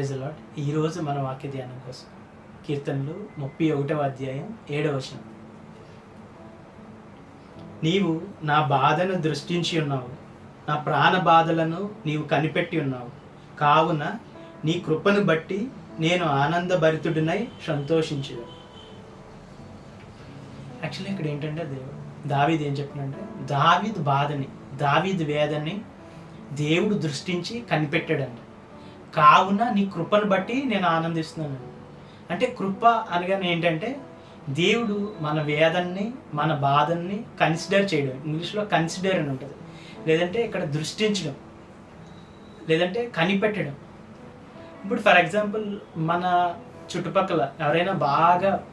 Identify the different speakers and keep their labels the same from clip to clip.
Speaker 1: Praise lot ఈరోజు మన వాక్య ధ్యానం కోసం. కీర్తనలు ముప్పై ఒకటవ అధ్యాయం ఏడవ వచనం. నీవు నా బాధను దృష్టించి ఉన్నావు. నా ప్రాణ బాధలను నీవు కనిపెట్టి ఉన్నావు. కావున నీ కృపను బట్టి నేను ఆనందభరితుడినై సంతోషించదు యాక్చువల్లీ ఇక్కడ ఏంటంటే దేవుడు దావీద్ ఏం చెప్పినంటే దావీద్ బాధని దావీద్ వేదని దేవుడు దృష్టించి కనిపెట్టాడంట. కావున నీ కృపను బట్టి నేను ఆనందిస్తున్నాను. అంటే కృప అనగానే ఏంటంటే దేవుడు మన వేదన్ని మన బాధల్ని కన్సిడర్ చేయడం. ఇంగ్లీష్లో కన్సిడర్ అని ఉంటుంది. లేదంటే ఇక్కడ దృష్టించడం. లేదంటే కనిపెట్టడం. ఇప్పుడు ఫర్ ఎగ్జాంపుల్ మన చుట్టుపక్కల ఎవరైనా బాగా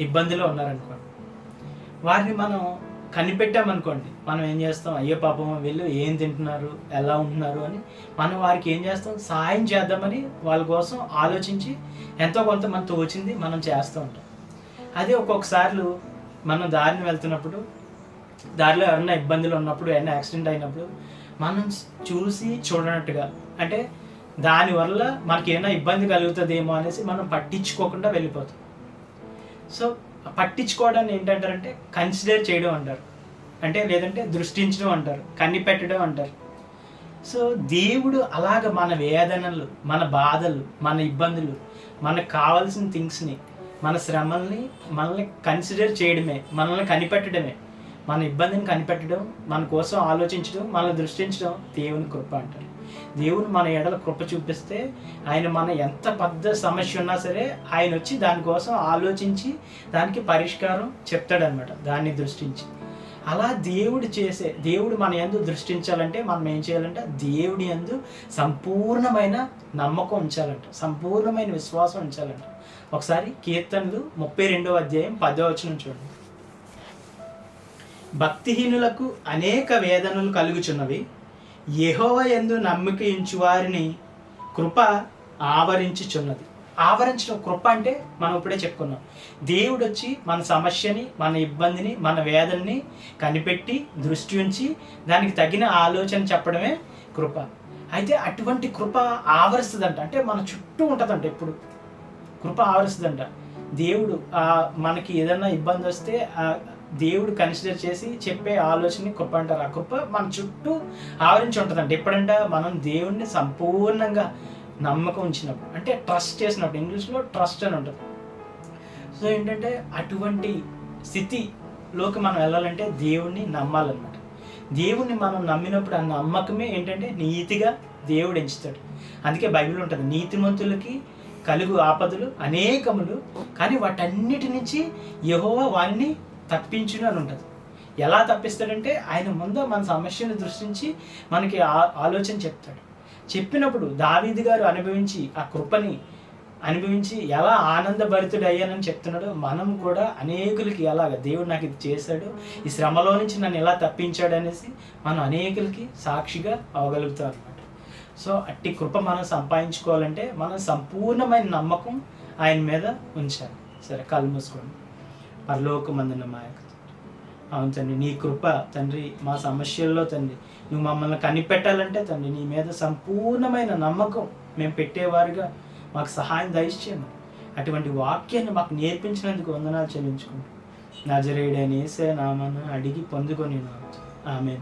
Speaker 1: ఇబ్బందిలో ఉన్నారనుకోండి వారిని మనం కనిపెట్టామనుకోండి. మనం ఏం చేస్తాం? అయ్యో పాపం వీళ్ళు ఏం తింటున్నారు? ఎలా ఉంటున్నారు? అని మనం వారికి ఏం చేస్తాం? సాయం చేద్దామని వాళ్ళ కోసం ఆలోచించి ఎంతో కొంత మనతో తోచింది మనం చేస్తూ ఉంటాం. అదే ఒక్కొక్కసార్లు మనం దారిని వెళ్తున్నప్పుడు దారిలో ఎవరైనా ఇబ్బందులు ఉన్నప్పుడు ఏమైనా యాక్సిడెంట్ అయినప్పుడు మనం చూసి చూడనట్టుగా అంటే దానివల్ల మనకి ఏమైనా ఇబ్బంది కలుగుతుందేమో అనేసి మనం పట్టించుకోకుండా వెళ్ళిపోతాం. సో పట్టించుకోవడాన్ని ఏంటంటారంటే కన్సిడర్ చేయడం అంటారు. అంటే లేదంటే దృష్టించడం అంటారు కనిపెట్టడం అంటారు. సో దేవుడు అలాగ మన వేదనలు మన బాధలు మన ఇబ్బందులు మనకు కావాల్సిన థింగ్స్ని మన శ్రమల్ని మనల్ని కన్సిడర్ చేయడమే మనల్ని కనిపెట్టడమే. మన ఇబ్బందిని కనిపెట్టడం మన కోసం ఆలోచించడం మనల్ని దృష్టించడం దేవుని కృప అంటారు. దేవుడు మన ఎడల కృప చూపిస్తే ఆయన మన ఎంత పెద్ద సమస్య ఉన్నా సరే ఆయన వచ్చి దానికోసం ఆలోచించి దానికి పరిష్కారం చెప్తాడనమాట దాన్ని దృష్టించి. అలా దేవుడు చేసే దేవుడు మన ఎందు దృష్టించాలంటే మనం ఏం చేయాలంటే దేవుడి ఎందు సంపూర్ణమైన నమ్మకం ఉంచాలంట సంపూర్ణమైన విశ్వాసం ఉంచాలంట. ఒకసారి కీర్తనలు ముప్పై రెండవ అధ్యాయం పదో వచనం చూడండి. భక్తిహీనులకు అనేక వేదనలు కలుగుచున్నవి. యహోవ ఎందు నమ్మికయించు వారిని కృప ఆవరించుచున్నది. ఆవరించడం కృప అంటే మనం ఇప్పుడే చెప్పుకున్నాం. దేవుడు వచ్చి మన సమస్యని మన ఇబ్బందిని మన వేదనని కనిపెట్టి దృష్టి ఉంచి దానికి తగిన ఆలోచన చెప్పడమే కృప. అయితే అటువంటి కృప ఆవరిస్తుందంట. అంటే మన చుట్టూ ఉంటుందంట ఎప్పుడు. కృప ఆవరిస్తుందంట. దేవుడు మనకి ఏదైనా ఇబ్బంది వస్తే దేవుడు కన్సిడర్ చేసి చెప్పే ఆలోచనని కృప అంటారు. ఆ కృప మన చుట్టూ ఆవరించి ఉంటుందండి. ఎప్పుడంట మనం దేవుణ్ణి సంపూర్ణంగా నమ్మకం ఉంచినప్పుడు అంటే ట్రస్ట్ చేసినప్పుడు ఇంగ్లీష్లో ట్రస్ట్ అని ఉంటుంది. సో ఏంటంటే అటువంటి స్థితిలోకి మనం వెళ్ళాలంటే దేవుణ్ణి నమ్మాలన్నమాట. దేవుణ్ణి మనం నమ్మినప్పుడు ఆ నమ్మకమే ఏంటంటే నీతిగా దేవుడు ఎంచుతాడు. అందుకే బైబిల్ ఉంటుంది నీతిమంతులకి కలుగు ఆపదలు అనేకములు కానీ వాటన్నిటి నుంచి యహోవా వారిని తప్పించును అని ఉంటుంది. ఎలా తప్పిస్తాడంటే ఆయన ముందు మన సమస్యను దృష్టించి మనకి ఆ- ఆలోచన చెప్తాడు. చెప్పినప్పుడు దావీది గారు అనుభవించి ఆ కృపని అనుభవించి ఎలా ఆనందభరితుడు అయ్యానని చెప్తున్నాడో మనం కూడా అనేకులకి ఎలాగ దేవుడు నాకు ఇది చేశాడు ఈ శ్రమలో నుంచి నన్ను ఎలా తప్పించాడు అనేసి మనం అనేకులకి సాక్షిగా అవగలుగుతాం అనమాట సో అట్టి కృప మనం సంపాదించుకోవాలంటే మనం సంపూర్ణమైన నమ్మకం ఆయన మీద ఉంచాలి. సరే కళ్ళు మూసుకోండి. పరలోకమందున మా యొక్క అవును తండ్రి నీ కృప తండ్రి మా సమస్యల్లో తండ్రి. నువ్వు మమ్మల్ని కనిపెట్టాలంటే తండ్రి నీ మీద సంపూర్ణమైన నమ్మకం మేము పెట్టేవారుగా. మాకు సహాయం దయచేయమని అటువంటి వాక్యాన్ని మాకు నేర్పించినందుకు వందనాలు చెల్లించుకుంటాం నజరేడని ఏసే నామను అడిగి పొందుకొని ఆమె